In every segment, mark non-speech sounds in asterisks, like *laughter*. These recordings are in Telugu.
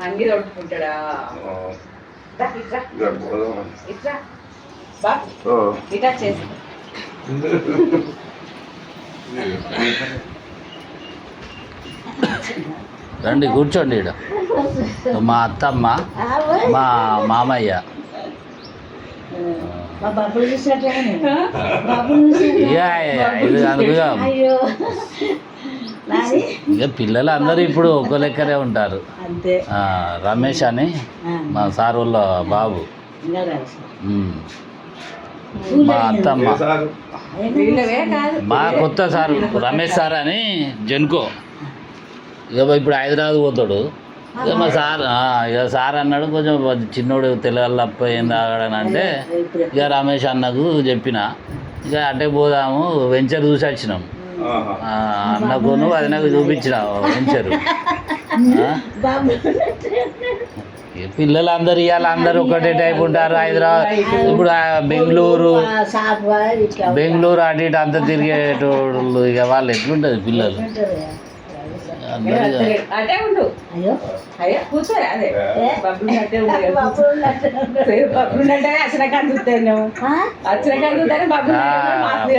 అంగి తొడుకుంటాడా? ఇట్లా ఇట్లా బా. ఇట్లా చేసి. రండి కూర్చోండి ఈడ. మా అత్తమ్మ మా మామయ్య. బాబులు చూసినట్లేగానే బాబులు అయ్యో. ఇక పిల్లలు అందరూ ఇప్పుడు ఒక లెక్కనే ఉంటారు. అంతే. ఆ, రమేష్ అని మా సార్ వాళ్ళ బాబు. మా అత్తమ్మ. మా కొత్త సార్ రమేష్ సార్ అని జెన్కో. ఇక ఇప్పుడు హైదరాబాద్ పోతాడు. ఇక మా సార్ ఆ, ఇక సార్ అన్నాడు కొంచెం చిన్నోడు అప్ప ఏం తాగడని అంటే ఇక రమేష్ అన్నకు చెప్పిన. ఇక అటే పోదాము వెంచర్ చూసి వచ్చినాం. ఆ, అన్నకును అది నాకు చూపించిన? బాబు ఈ పిల్లలు అందరు ఇవాళ అందరూ ఒకటే టైప్ ఉంటారు హైదరాబాద్ ఇప్పుడు బెంగళూరు బెంగళూరు అటు ఇటు అంతా తిరిగేటోళ్ళు ఇక వాళ్ళు ఎట్లుంటుంది పిల్లలు? అటే ఉండు. అయ్యో. అయ్యా కూర్చోరా అదే. బబ్బులు అట్టే ఉండు. బబ్బులు అంటే అచ్చిన కందుతాను? అచ్చిన కందుతాను బబ్బులు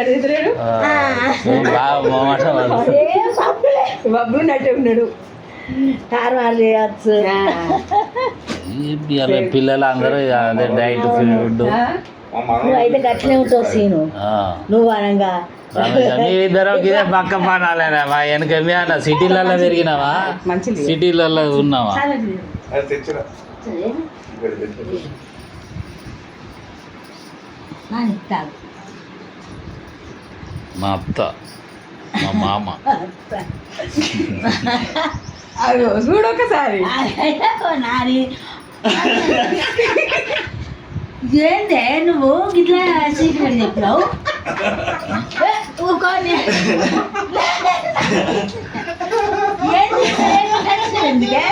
అడుగుతున్నాడు బబ్బులు అట్టే ఉన్నాడు. చేయచ్చు. పిల్లలు అందరూ అదే డైట్ ఫుడ్? నువ్వు అయితే గట్లనే ఉంటావు సీను. నువ్వు అనగా మీరిద్దరం ఇదే పక్క వెనక మీ అన్న సిటీలలో పెరిగినావా మంచిది. సిటీలలో ఉన్నావా. మా అత్త. మా మామ. అయ్యో చూడు ఒకసారి. అయ్యో, నాని. ఏందే నువ్వు? ఇట్లా సీక్రెట్ చెప్పినావు? టెన్షన్ ఎందుకే?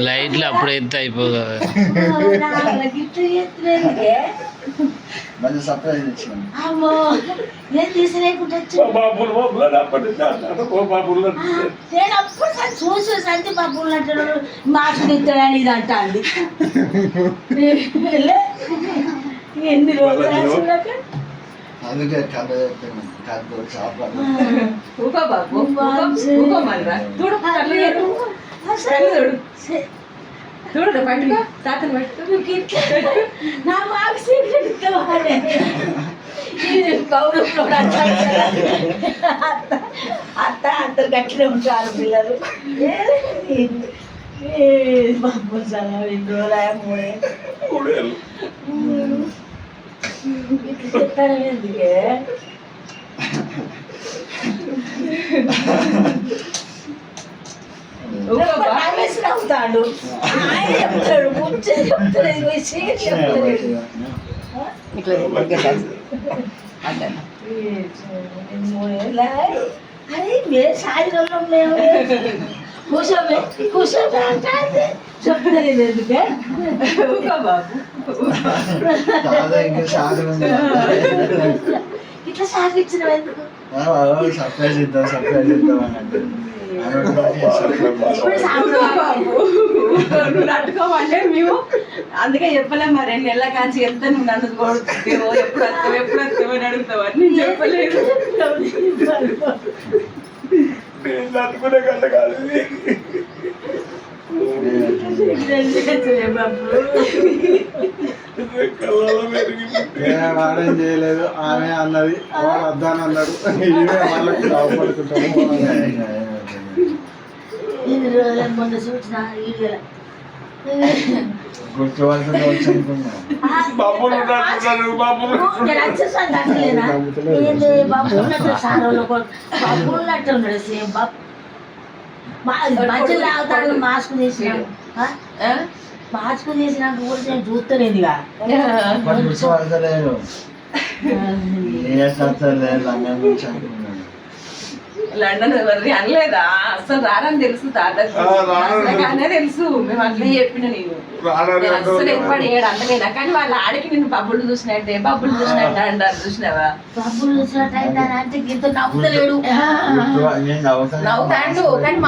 లైట్లు అప్పుడు ఎంత మంచి సర్ప్రైజ్ ఇచ్చినాం అమ్మో నేను తీసులేకుండా నేను అప్పుడు చూసి సంతి బాబు అంటాడు మాకు తింటాడని ఇది. ఎన్ని రోజులు అందుకే కథ చెప్పినాం కథ షాప్ ఊకో బాబు ఊకో ఊకో మళ్ళీ. చూడు కళ్ళు చూడు కళ్ళు చూడు పట్టుకో. తాతను పట్టుకో. నా మాకు సీక్రెట్ కావాలి కదా. అత్త అందరు గట్టినే ఉంటారు పిల్లలు. ఏ బాబు చాలా రెండు రోజులు మూడే ఇట్లా చెప్తాను ఎందుకే? రమేష్ నవ్వుతాడు ఆయన చెప్తాడు ముచ్చట చెప్తలేదు పోయి సీట్ చెప్తలేదు ఇట్లా అంటే మూడేళ్ళ అరే మే సాయంత్రంలో మేము కూర్చోమే కూర్చోమే అంటే చెప్తలేదు ఎందుకే ఊకో బాబు కాదా ఇంకా షాక్ ఉంది ఇట్లా సాగించిన ఎందుకు సర్ప్రైజ్ ఇద్దాం సర్ప్రైజ్ ఇద్దాం అని అంటే నువ్వు మేము అందుకే చెప్పలేం మరి రెండు నెలల కాంచి ఎంత నువ్వు నన్ను కొడుతావో ఎప్పుడు వస్తావు ఎప్పుడు వస్తావు అని అడుగుతావు. అని నేను చెప్పలేదు. వాడేం చేయలేదు. ఆమె అన్నది వాడు వద్దాని అన్నాడు. ఇవే వాళ్ళకి *laughs* అవపడుకుంటాము ఇన్ని రోజుల ముందు చూసిన వీడియోలో గుర్తుపడుతుంది సేమ్ బాబు తాగుతాడు మాస్క్ తీసినాడు మాస్క్ తీసినాక కూడా నేను చూస్తలేదు ఇక లండన్ ఎవరి అనలేదా? అసలు రారని తెలుసు అనే తెలుసు. మేము అట్లే చెప్పిన నేను. నేను అసలు. ఎప్పుడు ఏడు అంటలేనా. కానీ వాళ్ళ ఆడికి నేను బబ్బులు చూసినట్టే బబ్బులు చూసినట్టు అంటారు. చూసినావా? బాబులు చూసినట్టు నవ్వుతలేడు. నేను నవ్వుతాండు? కానీ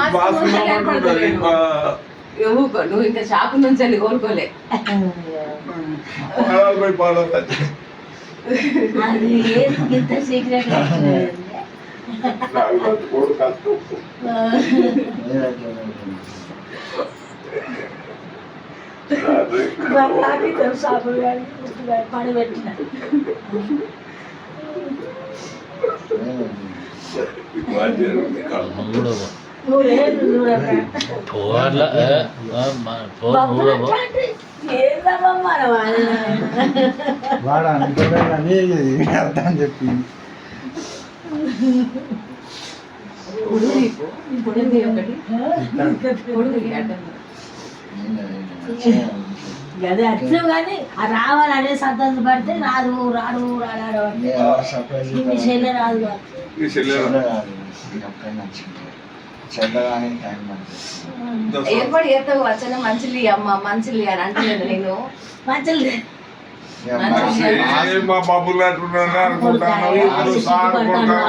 నువ్వు ఇంకా షాపు నుంచి వెళ్ళి కోలుకోలే. అది సీక్రెట్ నాకు తెలుసు పని పెట్టిన నువ్వు పో. నువ్వు వాడు అనుకోలే అర్థం చెప్పింది అదే అట్లా కానీ ఆ రావాలనే సంతోష పడితే రాదు రాడు రాడు అంటే నీ చెల్లె రాదు. ఏర్పాటు చేస్తావు వచ్చన మంచిలి అమ్మ మంచిలి అని అంటలేదు నేను. మంచిది. మా- బాబులు అనుకుంటాను. ఇప్పుడు సార్